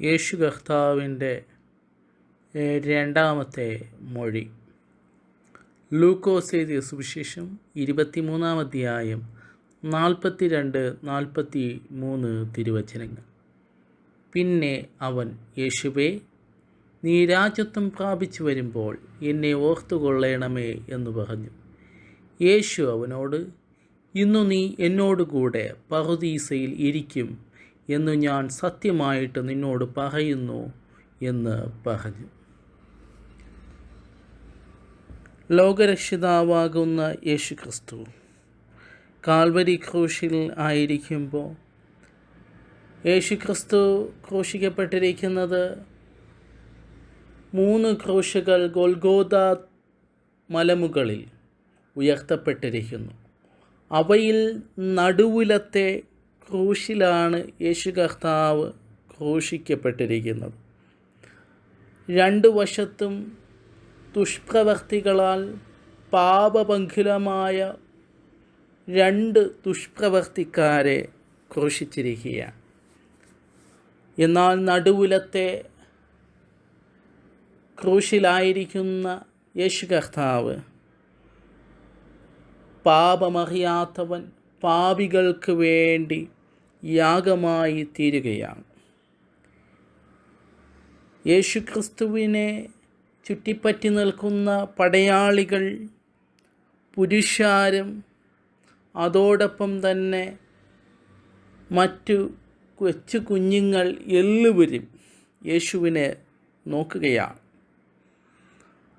യേശു കർത്താവിന്റെ രണ്ടാമത്തെ മൊഴി. ലൂക്കോസ് എഴുതിയ സുവിശേഷം ഇരുപത്തിമൂന്നാം അധ്യായം നാൽപ്പത്തി രണ്ട് നാൽപ്പത്തി മൂന്ന് തിരുവചനങ്ങൾ. പിന്നെ അവൻ യേശുവേ നീ രാജ്യത്വം പ്രാപിച്ചു വരുമ്പോൾ എന്നെ ഓർത്തുകൊള്ളണമേ എന്ന് പറഞ്ഞു. യേശു അവനോട് ഇന്നു നീ എന്നോടുകൂടെ പറുദീസയിൽ ഇരിക്കും എന്നു ഞാൻ സത്യമായിട്ട് നിന്നോട് പറയുന്നു എന്ന് പറഞ്ഞു. ലോകരക്ഷിതാവാകുന്ന യേശു ക്രിസ്തു കാൽവരി ക്രൂശിൽ ആയിരിക്കുമ്പോൾ യേശു ക്രിസ്തു ക്രൂശിക്കപ്പെട്ടിരിക്കുന്നത് മൂന്ന് ക്രൂശുകൾ ഗോൽഗോദ മലമുകളിൽ ഉയർത്തപ്പെട്ടിരിക്കുന്നു. അവയിൽ നടുവിലത്തെ ക്രൂശിലാണ് യേശു കർത്താവ് ക്രൂശിക്കപ്പെട്ടിരിക്കുന്നത്. രണ്ടു വശത്തും ദുഷ്പ്രവർത്തികളാൽ പാപപങ്കുലമായ രണ്ട് ദുഷ്പ്രവർത്തിക്കാരെ ക്രൂശിച്ചിരിക്കുകയാണ്. എന്നാൽ നടുവിലത്തെ ക്രൂശിലായിരിക്കുന്ന യേശു കർത്താവ് പാപമറിയാത്തവൻ പാപികൾക്ക് വേണ്ടി യാഗമായി തീരുകയാണ് യേശുക്രിസ്തുവിനെ ചുറ്റിപ്പറ്റി നിൽക്കുന്ന പടയാളികൾ പുരുഷാരം അതോടൊപ്പം തന്നെ മറ്റു കൊച്ചു കുഞ്ഞുങ്ങൾ എല്ലാവരും യേശുവിനെ നോക്കുകയാണ്.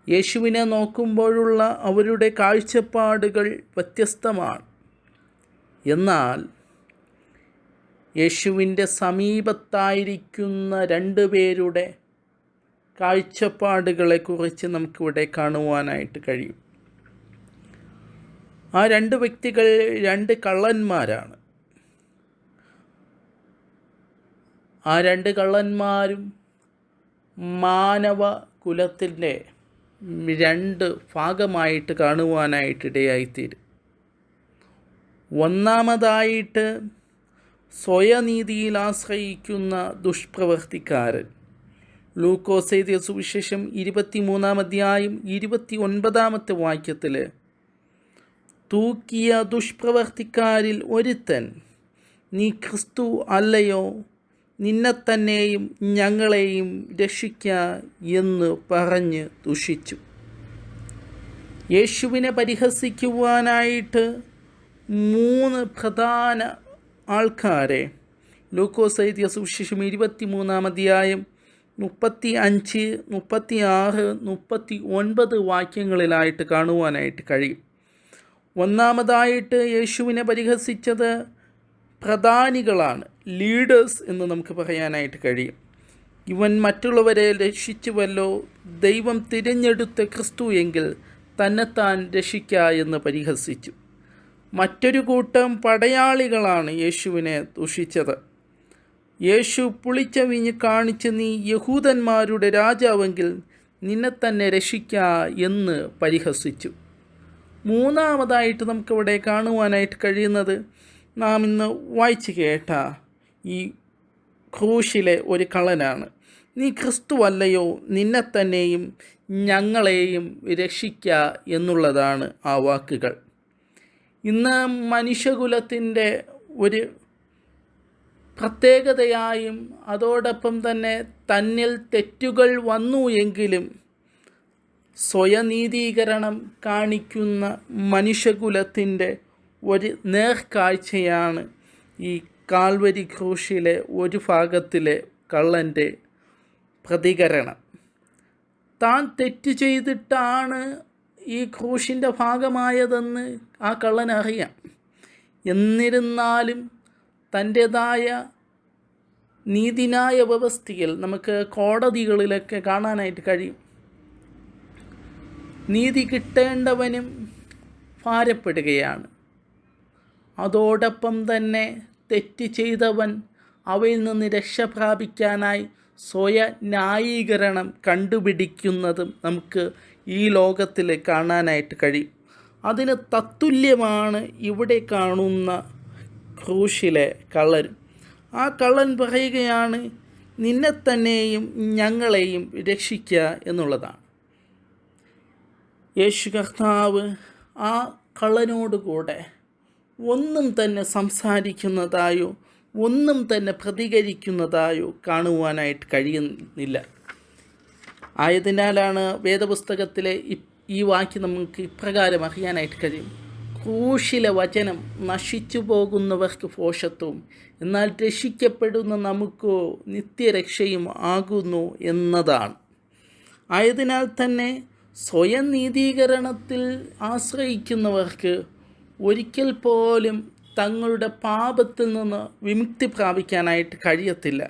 യേശുവിനെ നോക്കുമ്പോഴുള്ള അവരുടെ കാഴ്ചപ്പാടുകൾ വ്യത്യസ്തമാണ്. എന്നാൽ യേശുവിന്റെ സമീപത്തായിരിക്കുന്ന രണ്ട് പേരുടെ കാഴ്ചപ്പാടുകളെക്കുറിച്ച് നമുക്കിവിടെ കാണുവാനായിട്ട് കഴിയും. ആ രണ്ട് വ്യക്തികൾ രണ്ട് കള്ളന്മാരാണ്. ആ രണ്ട് കള്ളന്മാരും മാനവ കുലത്തിന്റെ രണ്ട് ഭാഗമായിട്ട് കാണുവാനായിട്ടിടയായിത്തീരും. ഒന്നാമതായിട്ട് സ്വയനീതിയിൽ ആശ്രയിക്കുന്ന ദുഷ്പ്രവർത്തിക്കാരൻ. ലൂക്കോസ് എഴുതിയ സുവിശേഷം ഇരുപത്തിമൂന്നാം അധ്യായം ഇരുപത്തി ഒൻപതാമത്തെ വാക്യത്തിൽ തൂക്കിയ ദുഷ്പ്രവർത്തിക്കാരിൽ ഒരുത്തൻ നീ ക്രിസ്തു അല്ലയോ? നിന്നെ തന്നെയും ഞങ്ങളെയും രക്ഷിക്ക എന്ന് പറഞ്ഞ് ദുഷിച്ചു. യേശുവിനെ പരിഹസിക്കുവാനായിട്ട് മൂന്ന് പ്രധാന ആൾക്കാരെ. ലൂക്കോസ് എഴുതിയ സുവിശേഷം ഇരുപത്തി മൂന്നാം അധ്യായം മുപ്പത്തി അഞ്ച് മുപ്പത്തി ആറ് മുപ്പത്തി ഒൻപത് വാക്യങ്ങളിലായിട്ട് കാണുവാനായിട്ട് കഴിയും. ഒന്നാമതായിട്ട് യേശുവിനെ പരിഹസിച്ചത് പ്രധാനികളാണ് ലീഡേഴ്സ് എന്ന് നമുക്ക് പറയാനായിട്ട് കഴിയും. ഇവൻ മറ്റുള്ളവരെ രക്ഷിച്ചുവല്ലോ ദൈവം തിരഞ്ഞെടുത്ത ക്രിസ്തു എങ്കിൽ തന്നെത്താൻ രക്ഷിക്ക എന്ന് പരിഹസിച്ചു. മറ്റൊരു കൂട്ടം പടയാളികളാണ് യേശുവിനെ ദുഷിച്ചത്. യേശു പുളിച്ച വീഞ്ഞ് കാണിച്ച് നീ യഹൂദന്മാരുടെ രാജാവെങ്കിൽ നിന്നെ തന്നെ രക്ഷിക്ക എന്ന് പരിഹസിച്ചു. മൂന്നാമതായിട്ട് നമുക്കിവിടെ കാണുവാനായിട്ട് കഴിയുന്നത് നാം ഇന്ന് വായിച്ചു കേട്ട ഈ ക്രൂശിലെ ഒരു കള്ളനാണ്. നീ ക്രിസ്തുവല്ലയോ നിന്നെ തന്നെയും ഞങ്ങളെയും രക്ഷിക്ക എന്നുള്ളതാണ് ആ വാക്കുകൾ. ഇന്ന് മനുഷ്യകുലത്തിന്റെ ഒരു പ്രത്യേകതയായും അതോടൊപ്പം തന്നെ തന്നിൽ തെറ്റുകൾ വന്നു എങ്കിലും സ്വയനീതീകരണം കാണിക്കുന്ന മനുഷ്യകുലത്തിന്റെ ഒരു നേർക്കാഴ്ചയാണ് ഈ കാൽവരി ക്രൂശിലെ ഒരു ഭാഗത്തിലെ കള്ളന്റെ പ്രതികരണം. താൻ തെറ്റ് ചെയ്തിട്ടാണ് ഈ ക്രൂശിന്റെ ഭാഗമായതെന്ന് ആ കള്ളൻ അറിയാം എന്നിരുന്നാലും തന്റേതായ നീതിനായ വ്യവസ്ഥയിൽ നമുക്ക് കോടതികളിലൊക്കെ കാണാനായിട്ട് കഴിയും. നീതി കിട്ടേണ്ടവനും ഭാരപ്പെടുകയാണ്. അതോടൊപ്പം തന്നെ തെറ്റ് ചെയ്തവൻ അവയിൽ നിന്ന് രക്ഷ പ്രാപിക്കാനായി സ്വയ ന്യായീകരണം കണ്ടുപിടിക്കുന്നതും നമുക്ക് ഈ ലോകത്തിൽ കാണാനായിട്ട് കഴിയും. അതിന് തത്തുല്യമാണ് ഇവിടെ കാണുന്ന ക്രൂശിലെ കള്ളൻ. ആ കള്ളൻ പറയുകയാണ് നിന്നെ തന്നെയും ഞങ്ങളെയും രക്ഷിക്കുക എന്നുള്ളതാണ്. യേശു കർത്താവ് ആ കള്ളനോടുകൂടെ ഒന്നും തന്നെ സംസാരിക്കുന്നതായോ ഒന്നും തന്നെ പ്രതികരിക്കുന്നതായോ കാണുവാനായിട്ട് കഴിയുന്നില്ല. ആയതിനാലാണ് വേദപുസ്തകത്തിലെ ഈ വാക്യം നമുക്ക് ഇപ്രകാരം അറിയാനായിട്ട് കഴിയും. ക്രൂശിലെ വചനം നശിച്ചു പോകുന്നവർക്ക് പോഷത്വവും എന്നാൽ രക്ഷിക്കപ്പെടുന്ന നമുക്ക് നിത്യരക്ഷയും ആകുന്നു എന്നതാണ്. ആയതിനാൽ തന്നെ സ്വയം നീതീകരണത്തിൽ ആശ്രയിക്കുന്നവർക്ക് ഒരിക്കൽ പോലും തങ്ങളുടെ പാപത്തിൽ നിന്ന് വിമുക്തി പ്രാപിക്കാനായിട്ട് കഴിയത്തില്ല.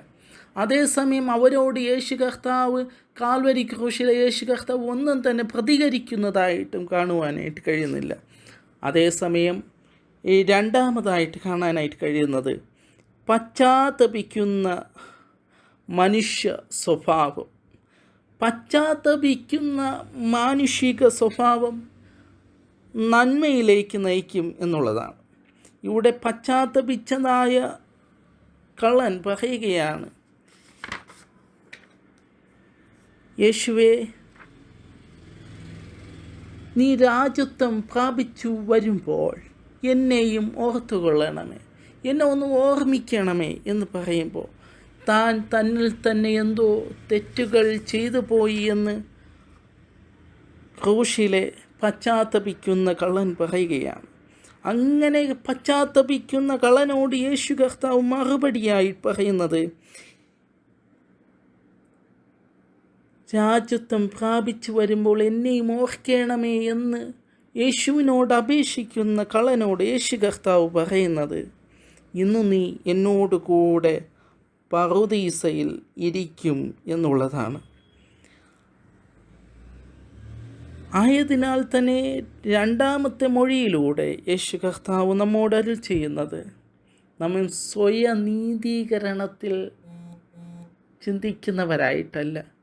അതേസമയം അവരോട് യേശു കർത്താവ് കാൽവരി ക്രൂശിലെ യേശു കർത്താവ് ഒന്നും തന്നെ പ്രതികരിക്കുന്നതായിട്ടും കാണുവാനായിട്ട് കഴിയുന്നില്ല. അതേസമയം ഈ രണ്ടാമതായിട്ട് കാണാനായിട്ട് കഴിയുന്നത് പശ്ചാത്തപിക്കുന്ന മനുഷ്യ സ്വഭാവം. പശ്ചാത്തപിക്കുന്ന മാനുഷിക സ്വഭാവം നന്മയിലേക്ക് നയിക്കും എന്നുള്ളതാണ്. ഇവിടെ പശ്ചാത്തപിച്ചതായ കള്ളൻ പറയുകയാണ് യേശുവേ നീ രാജ്യത്വം പ്രാപിച്ചു വരുമ്പോൾ എന്നെയും ഓർത്തുകൊള്ളണമേ. എന്നെ ഒന്ന് ഓർമ്മിക്കണമേ എന്ന് പറയുമ്പോൾ താൻ തന്നിൽ തന്നെ എന്തോ തെറ്റുകൾ ചെയ്തു പോയി എന്ന് ക്രൂശിലെ പശ്ചാത്തപിക്കുന്ന കള്ളൻ പറയുകയാണ്. അങ്ങനെ പശ്ചാത്തപിക്കുന്ന കള്ളനോട് യേശു കർത്താവ് മറുപടിയായി പറയുന്നത് രാജ്യത്വം പ്രാപിച്ചു വരുമ്പോൾ എന്നെ മോഹിക്കണമേ എന്ന് യേശുവിനോട് അപേക്ഷിക്കുന്ന കളനോട് യേശു കർത്താവ് പറയുന്നത് ഇന്ന് നീ എന്നോട് കൂടെ പറുദീസയിൽ ഇരിക്കും എന്നുള്ളതാണ്. ആയതിനാൽ തന്നെ രണ്ടാമത്തെ മൊഴിയിലൂടെ യേശു കർത്താവ് നമ്മോട് അരുൾ ചെയ്യുന്നത് നമ്മൾ സ്വയനീതീകരണത്തിൽ ചിന്തിക്കുന്നവരായിട്ടല്ല.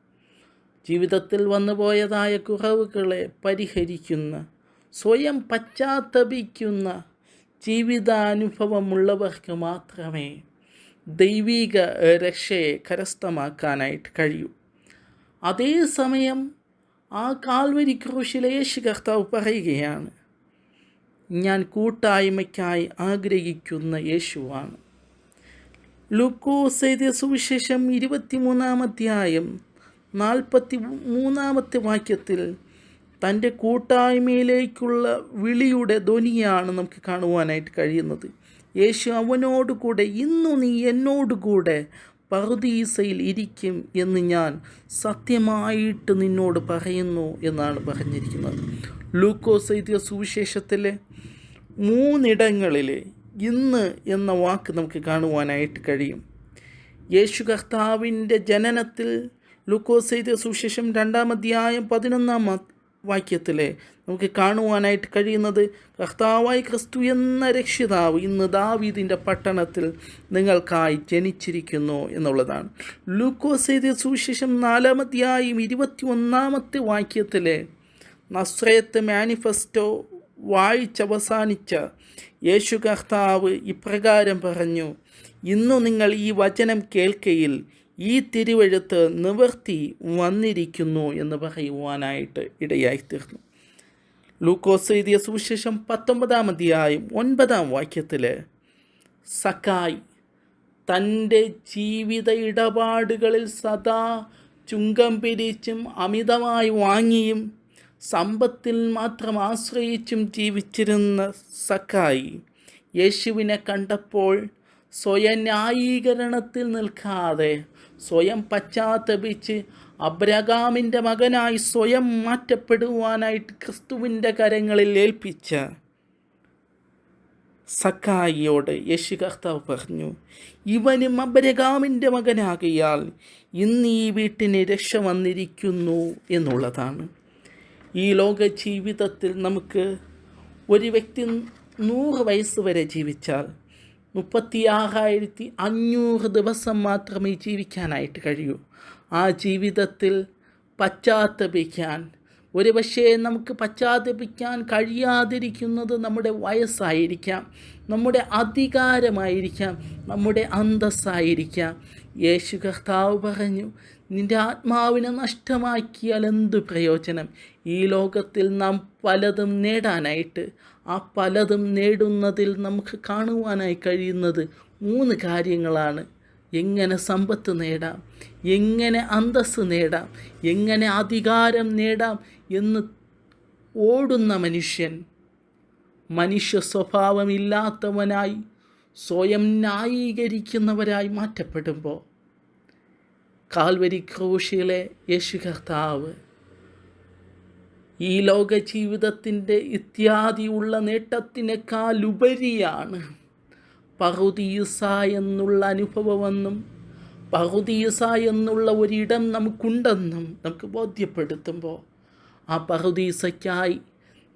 ജീവിതത്തിൽ വന്നുപോയതായ കുറവുകളെ പരിഹരിക്കുന്ന സ്വയം പശ്ചാത്തപിക്കുന്ന ജീവിതാനുഭവമുള്ളവർക്ക് മാത്രമേ ദൈവിക രക്ഷയെ കരസ്ഥമാക്കാനായിട്ട് കഴിയൂ. അതേസമയം ആ കാൽവരി ക്രൂശിലേശു കർത്താവ് പറയുകയാണ് ഞാൻ കൂട്ടായ്മയ്ക്കായി ആഗ്രഹിക്കുന്ന യേശുവാണ്. ലൂക്കോസ് എഴുതിയ സുവിശേഷം ഇരുപത്തിമൂന്നാം അധ്യായം നാൽപ്പത്തി മൂന്നാമത്തെ വാക്യത്തിൽ തന്റെ കൂട്ടായ്മയിലേക്കുള്ള വിളിയുടെ ധ്വനിയാണ് നമുക്ക് കാണുവാനായിട്ട് കഴിയുന്നത്. യേശു അവനോട് കൂടെ ഇന്നു നീ എന്നോട് കൂടെ പറുദീസയിൽ ഇരിക്കും എന്ന് ഞാൻ സത്യമായിട്ട് നിന്നോട് പറയുന്നു എന്നാണ് പറഞ്ഞിരിക്കുന്നത്. ലൂക്കോസ് എഴുതിയ സുവിശേഷത്തിലെ മൂന്നിടങ്ങളിൽ ഇന്ന് എന്ന വാക്ക് നമുക്ക് കാണുവാനായിട്ട് കഴിയും. യേശു കർത്താവിന്റെ ജനനത്തിൽ ലൂക്കോസ് എഴുതിയ സുവിശേഷം രണ്ടാം അധ്യായം പതിനൊന്നാം വാക്യത്തിലെ നമുക്ക് കാണുവാനായിട്ട് കഴിയുന്നത് കർത്താവായി ക്രിസ്തു എന്ന രക്ഷിതാവ് ഇന്ന് ദാവീദിന്റെ പട്ടണത്തിൽ നിങ്ങൾക്കായി ജനിച്ചിരിക്കുന്നു എന്നുള്ളതാണ്. ലൂക്കോസ് എഴുതിയ സുവിശേഷം നാലാം അധ്യായം ഇരുപത്തി ഒന്നാമത്തെ വാക്യത്തിലെ നസ്രയത്ത് മാനിഫെസ്റ്റോ വായിച്ചവസാനിച്ച യേശു കർത്താവ് ഇപ്രകാരം പറഞ്ഞു ഇന്നു നിങ്ങൾ ഈ വചനം കേൾക്കയിൽ ഈ തിരുവഴുത്ത് നിവർത്തി വന്നിരിക്കുന്നു എന്ന് പറയുവാനായിട്ട് ഇടയായിത്തീർന്നു. ലൂക്കോസ് എഴുതിയ സുവിശേഷം പത്തൊമ്പതാം അധ്യായം ഒൻപതാം വാക്യത്തിൽ സക്കായ് തന്റെ ജീവിത ഇടപാടുകളിൽ സദാ ചുങ്കം പിരിച്ചും അമിതമായി വാങ്ങിയും സമ്പത്തിൽ മാത്രം ആശ്രയിച്ചും ജീവിച്ചിരുന്ന സക്കായി യേശുവിനെ കണ്ടപ്പോൾ സ്വയം ന്യായീകരണത്തിൽ നിൽക്കാതെ സ്വയം പശ്ചാത്തപിച്ച് അബ്രഹാമിന്റെ മകനായി സ്വയം മാറ്റപ്പെടുവാനായിട്ട് ക്രിസ്തുവിന്റെ കരങ്ങളിൽ ഏൽപ്പിച്ച സക്കായിയോട് യേശു കർത്താവ് പറഞ്ഞു ഇവനും അബ്രഹാമിന്റെ മകനാകിയാൽ ഇന്ന് ഈ വീട്ടിന് രക്ഷ വന്നിരിക്കുന്നു എന്നുള്ളതാണ്. ഈ ലോക ജീവിതത്തിൽ നമുക്ക് ഒരു വ്യക്തി നൂറ് വയസ്സ് വരെ ജീവിച്ചാൽ മുപ്പത്തിയാറായിരത്തി അഞ്ഞൂറ് ദിവസം മാത്രമേ ജീവിക്കാനായിട്ട് കഴിയൂ. ആ ജീവിതത്തിൽ പശ്ചാത്തപിക്കാൻ ഒരു പക്ഷേ നമുക്ക് പശ്ചാത്തപിക്കാൻ കഴിയാതിരിക്കുന്നത് നമ്മുടെ വയസ്സായിരിക്കാം നമ്മുടെ അധികാരമായിരിക്കാം നമ്മുടെ അന്തസ്സായിരിക്കാം. യേശു കർത്താവ് പറഞ്ഞു നിന്റെ ആത്മാവിനെ നഷ്ടമാക്കിയാൽ എന്ത് പ്രയോജനം? ഈ ലോകത്തിൽ നാം പലതും നേടാനായിട്ട് ആ പലതും നേടുന്നതിൽ നമുക്ക് കാണുവാനായി കഴിയുന്നത് മൂന്ന് കാര്യങ്ങളാണ്. എങ്ങനെ സമ്പത്ത് നേടാം? എങ്ങനെ അന്തസ്സ് നേടാം? എങ്ങനെ അധികാരം നേടാം? എന്ന് ഓടുന്ന മനുഷ്യൻ മനുഷ്യ സ്വഭാവമില്ലാത്തവനായി സ്വയം ന്യായീകരിക്കുന്നവരായി മാറ്റപ്പെടുമ്പോൾ കാൽവരി ക്രൂശിലെ യേശു കർത്താവ് ഈ ലോക ജീവിതത്തിന്റെ ഇത്യാദിയുള്ള നേട്ടത്തിനേക്കാളുപരിയാണ് പറുദീസ എന്നുള്ള അനുഭവമെന്നും പറുദീസ എന്നുള്ള ഒരിടം നമുക്കുണ്ടെന്നും നമുക്ക് ബോധ്യപ്പെടുത്തുമ്പോൾ ആ പറുദീസയ്ക്കായി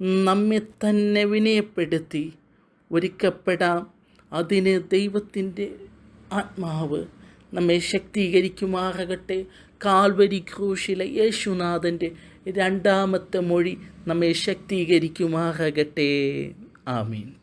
നമ്മെ തന്നെ വിനയപ്പെടുത്തി ഒരുക്കപ്പെടാം. അതിന് ദൈവത്തിന്റെ ആത്മാവ് നമ്മെ ശക്തീകരിക്കുമാറാകട്ടെ. കാൽവരി ക്രൂശിലെ യേശുനാഥന്റെ രണ്ടാമത്തെ മൊഴി നമ്മെ ശക്തീകരിക്കുമാകട്ടെ ആമീൻ.